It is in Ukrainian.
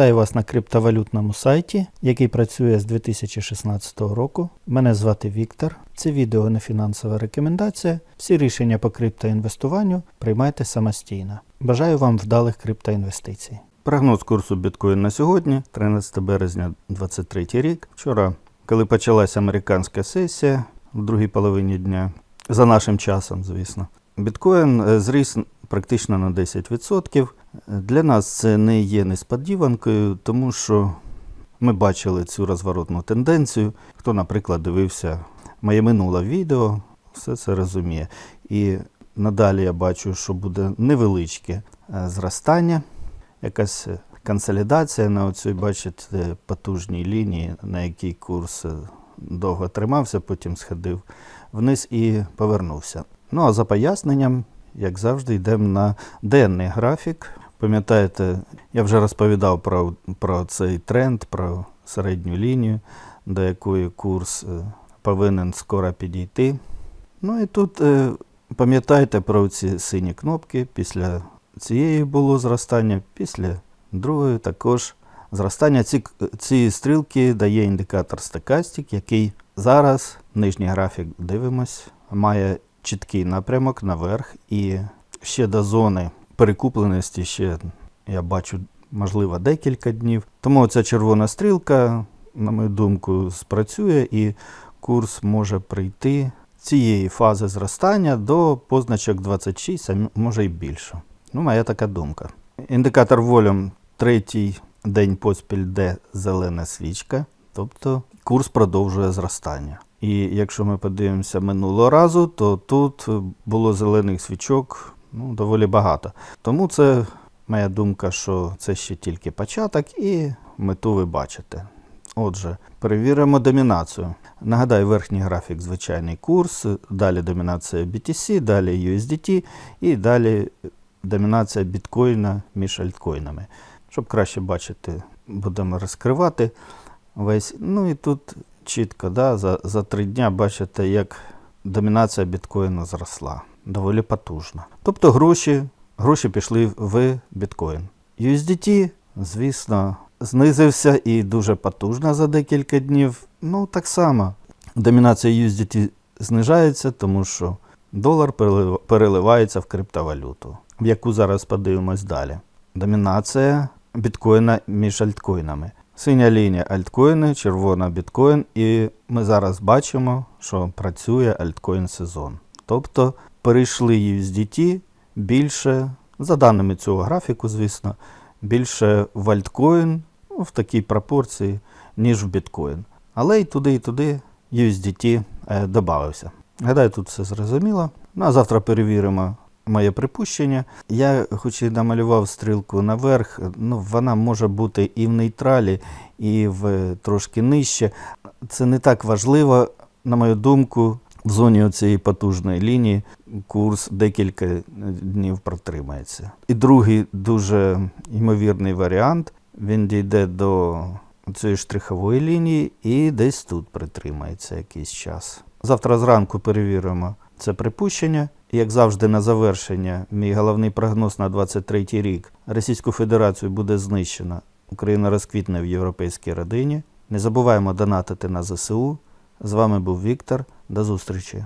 Вітаю вас на криптовалютному сайті, який працює з 2016 року. Мене звати Віктор. Це відео не фінансова рекомендація. Всі рішення по криптоінвестуванню приймайте самостійно. Бажаю вам вдалих криптоінвестицій. Прогноз курсу біткоін на сьогодні, 13 березня 2023 рік. Вчора, коли почалася американська сесія в другій половині дня, за нашим часом, звісно, біткоін е, зріс практично на 10%. Для нас це не є несподіванкою, тому що ми бачили цю розворотну тенденцію. Хто, наприклад, дивився моє минуле відео, все це розуміє. І надалі я бачу, що буде невеличке е, зростання, якась консолідація на оцій, бачите, потужній лінії, на якій курс е, довго тримався, потім сходив вниз і повернувся. Ну а за поясненням, як завжди, йдемо на денний графік. Пам'ятаєте, я вже розповідав про, про цей тренд, про середню лінію, до якої курс е, повинен скоро підійти. Ну і тут е, пам'ятайте про ці сині кнопки. Після цієї було зростання, після другої також зростання. Ці, ці стрілки дає індикатор стокастик, який зараз, нижній графік дивимось, має чіткий напрямок наверх і ще до зони перекупленості ще я бачу, можливо, декілька днів. Тому ця червона стрілка, на мою думку, спрацює і курс може прийти цієї фази зростання до позначок 26, а може й більше. Ну, моя така думка. Індикатор волюм третій день поспіль де зелена свічка, тобто курс продовжує зростання. І якщо ми подивимося минулого разу, то тут було зелених свічок ну, доволі багато. Тому це моя думка, що це ще тільки початок, і мету ви бачите. Отже, перевіримо домінацію. Нагадаю, верхній графік звичайний курс, далі домінація BTC, далі USDT і далі домінація біткоїна між альткоїнами. Щоб краще бачити, будемо розкривати весь. Ну і тут чітко, да, за, за три дня бачите, як домінація біткоїну зросла. Доволі потужно. Тобто гроші, гроші пішли в біткоін. USDT, звісно, знизився і дуже потужно за декілька днів. Ну, так само. Домінація USDT знижається, тому що долар переливається в криптовалюту, в яку зараз подивимось далі. Домінація біткоїна між альткоїнами. Синя лінія альткоїни, червона біткоін, і ми зараз бачимо, що працює альткоін сезон. Тобто перейшли USDT більше, за даними цього графіку, звісно, більше в альткоін ну, в такій пропорції, ніж в біткоін. Але і туди, і туди USDT е, додався. Гадаю, тут все зрозуміло. Ну а завтра перевіримо моє припущення. Я, хоч і намалював стрілку наверх, ну, вона може бути і в нейтралі, і в трошки нижче. Це не так важливо, на мою думку, в зоні цієї потужної лінії курс декілька днів протримається. І другий дуже ймовірний варіант. Він дійде до цієї штрихової лінії і десь тут притримається якийсь час. Завтра зранку перевіримо це припущення. Як завжди, на завершення, мій головний прогноз на 23 рік. Російську Федерацію буде знищено. Україна розквітне в європейській родині. Не забуваємо донатити на ЗСУ. З вами був Віктор. До зустрічі.